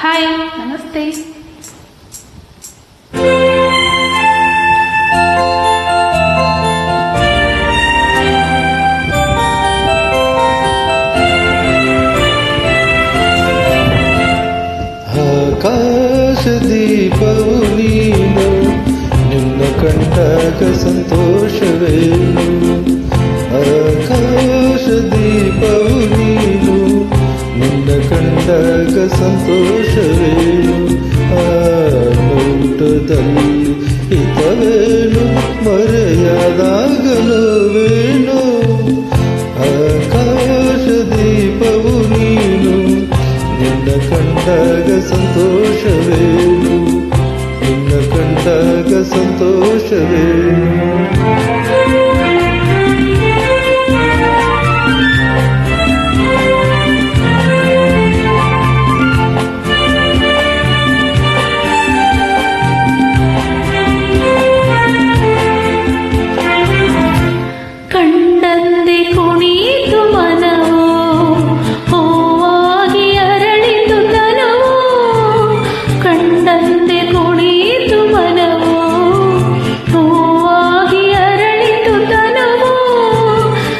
Hi ನಮಸ್ತೆ ಆಕಾಶ ದೀಪವು ನೀನು ನಿನ್ನ ಕಂಡಾಗ ಸಂತೋಷವೇನು? ಕಂಡಾಗ ಸಂತೋಷವೇನು ಆ ನೋಟದಲ್ಲಿ ಹಿತವೇನು ಮರೆಯಾದಾಗ ನೋವೇನು ಆಕಾಶ ದೀಪವು ನೀನು, ನಿನ್ನ ಕಂಡಾಗ ಸಂತೋಷವೇನು? ನಿನ್ನ ಕಂಡಾಗ ಸಂತೋಷವೇನು?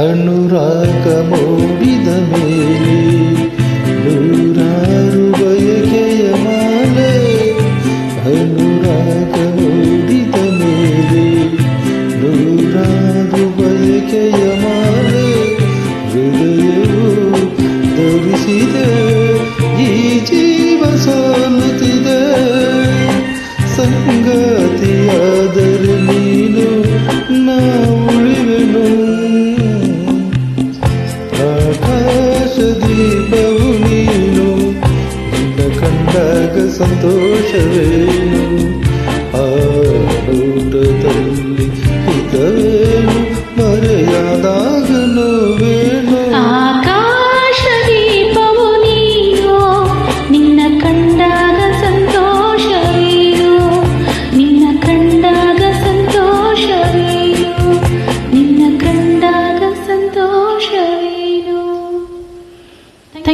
ಅನುರಾಗ ಮೂಡಿದ ಮೇಲೆ ಸಂತೋಷವೇನು